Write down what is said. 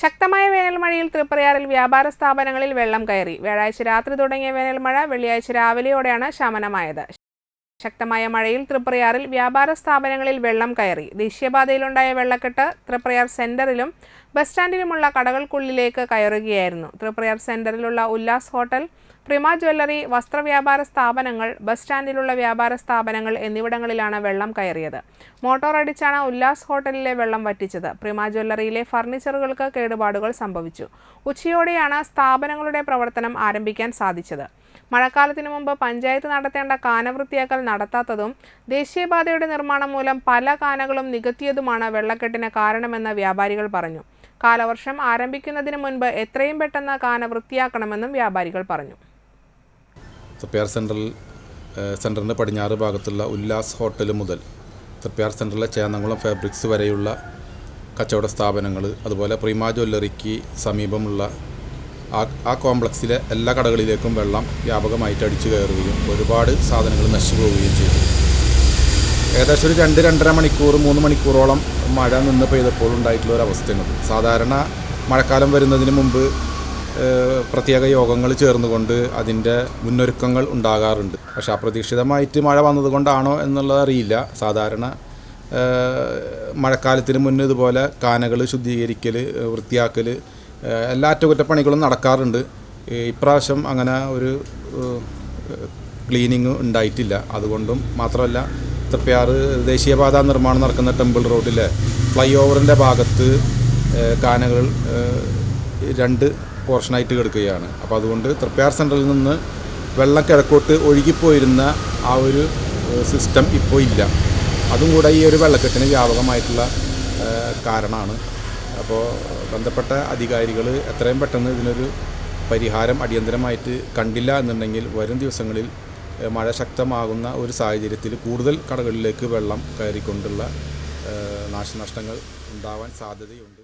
ശക്തമായ വേനൽമഴയിൽ തൃപ്രയാറിൽ വ്യാപാര സ്ഥാപനങ്ങളിൽ വെള്ളം കയറി. വ്യാഴാഴ്ച രാത്രി തുടങ്ങിയ വേനൽമഴ വെള്ളിയാഴ്ച രാവിലെയോടെയാണ് ശമനമായത്. ശക്തമായ മഴയിൽ തൃപ്രയാറിൽ വ്യാപാര സ്ഥാപനങ്ങളിൽ വെള്ളം കയറി. ദേശീയപാതയിലുണ്ടായ വെള്ളക്കെട്ട് തൃപ്രയാർ സെന്ററിലും ബസ് സ്റ്റാൻഡിലുമുള്ള കടകൾക്കുള്ളിലേക്ക് കയറുകയായിരുന്നു. തൃപ്രയാർ സെന്ററിലുള്ള ഉല്ലാസ് ഹോട്ടൽ പ്രിമ ജ്വല്ലറി വസ്ത്രവ്യാപാര സ്ഥാപനങ്ങൾ ബസ് സ്റ്റാൻഡിലുള്ള വ്യാപാര സ്ഥാപനങ്ങൾ എന്നിവിടങ്ങളിലാണ് വെള്ളം കയറിയത്. മോട്ടോർ അടിച്ചാണ് ഉല്ലാസ് ഹോട്ടലിലെ വെള്ളം വറ്റിച്ചത്. പ്രിമ ജ്വല്ലറിയിലെ ഫർണിച്ചറുകൾക്ക് കേടുപാടുകൾ സംഭവിച്ചു. ഉച്ചയോടെയാണ് സ്ഥാപനങ്ങളുടെ പ്രവർത്തനം ആരംഭിക്കാൻ സാധിച്ചത്. മഴക്കാലത്തിനു മുമ്പ് പഞ്ചായത്ത് നടത്തേണ്ട കാനവൃത്തിയാക്കൽ നടത്താത്തതും ദേശീയപാതയുടെ നിർമ്മാണം മൂലം പല കാനകളും നികത്തിയതുമാണ് വെള്ളക്കെട്ടിന് കാരണമെന്ന് വ്യാപാരികൾ പറഞ്ഞു. കാലവർഷം ആരംഭിക്കുന്നതിന് മുൻപ് എത്രയും പെട്ടെന്ന് കാന വൃത്തിയാക്കണമെന്നും വ്യാപാരികൾ പറഞ്ഞു. തൃപ്പയാർ സെൻട്രൽ സെന്ററിന്റെ പടിഞ്ഞാറ് ഭാഗത്തുള്ള ഉല്ലാസ് ഹോട്ടൽ മുതൽ തൃപ്പയാർ സെന്ററിലെ ചേന്നംകുളം ഫാബ്രിക്സ് വരെയുള്ള കച്ചവട സ്ഥാപനങ്ങൾ അതുപോലെ പ്രീമ ജ്വല്ലറിക്ക് സമീപമുള്ള ആ ആ കോംപ്ലക്സിലെ എല്ലാ കടകളിലേക്കും വെള്ളം വ്യാപകമായിട്ട് അടിച്ചു കയറുകയും ഒരുപാട് സാധനങ്ങൾ നശിച്ചു പോവുകയും ചെയ്തു. ഏകദേശം ഒരു രണ്ട് രണ്ടര മണിക്കൂർ മൂന്ന് മണിക്കൂറോളം മഴ നിന്ന് പെയ്തപ്പോൾ ഉണ്ടായിട്ടുള്ള ഒരു അവസ്ഥയാണത് സാധാരണ മഴക്കാലം വരുന്നതിന് മുമ്പ് പ്രത്യേക യോഗങ്ങൾ ചേർന്നുകൊണ്ട് അതിന്റെ മുന്നൊരുക്കങ്ങൾ ഉണ്ടാകാറുണ്ട്. പക്ഷേ അപ്രതീക്ഷിതമായിട്ട് മഴ വന്നതുകൊണ്ടാണോ എന്നുള്ളത് അറിയില്ല. സാധാരണ മഴക്കാലത്തിന് മുന്നേ ഇതുപോലെ കാനകൾ ശുദ്ധീകരിക്കൽ വൃത്തിയാക്കൽ എല്ലാ അറ്റകുറ്റപ്പണികളും നടക്കാറുണ്ട്. ഇപ്രാവശ്യം അങ്ങനെ ഒരു ക്ലീനിങ് ഉണ്ടായിട്ടില്ല. അതുകൊണ്ടും മാത്രമല്ല തൃപ്പയാറ് ദേശീയപാത നിർമ്മാണം നടക്കുന്ന ടെമ്പിൾ റോഡിലെ ഫ്ലൈ ഓവറിന്റെ ഭാഗത്ത് കാനകൾ രണ്ട് പോർഷനായിട്ട് കിടക്കുകയാണ്. അപ്പോൾ അതുകൊണ്ട് തൃപ്പയാർ സെന്ററിൽ നിന്ന് വെള്ളം കിഴക്കോട്ട് ഒഴുകിപ്പോയിരുന്ന ആ ഒരു സിസ്റ്റം ഇപ്പോൾ ഇല്ല. അതും കൂടെ ഈ ഒരു വെള്ളക്കെട്ടിന് വ്യാപകമായിട്ടുള്ള കാരണമാണ്. അപ്പോൾ ബന്ധപ്പെട്ട അധികാരികൾ എത്രയും പെട്ടെന്ന് ഇതിനൊരു പരിഹാരം അടിയന്തരമായിട്ട് കണ്ടില്ല എന്നുണ്ടെങ്കിൽ വരും ദിവസങ്ങളിൽ മഴ ശക്തമാകുന്ന ഒരു സാഹചര്യത്തിൽ കൂടുതൽ കടകളിലേക്ക് വെള്ളം കയറിക്കൊണ്ടുള്ള നാശനഷ്ടങ്ങൾ ഉണ്ടാവാൻ സാധ്യതയുണ്ട്.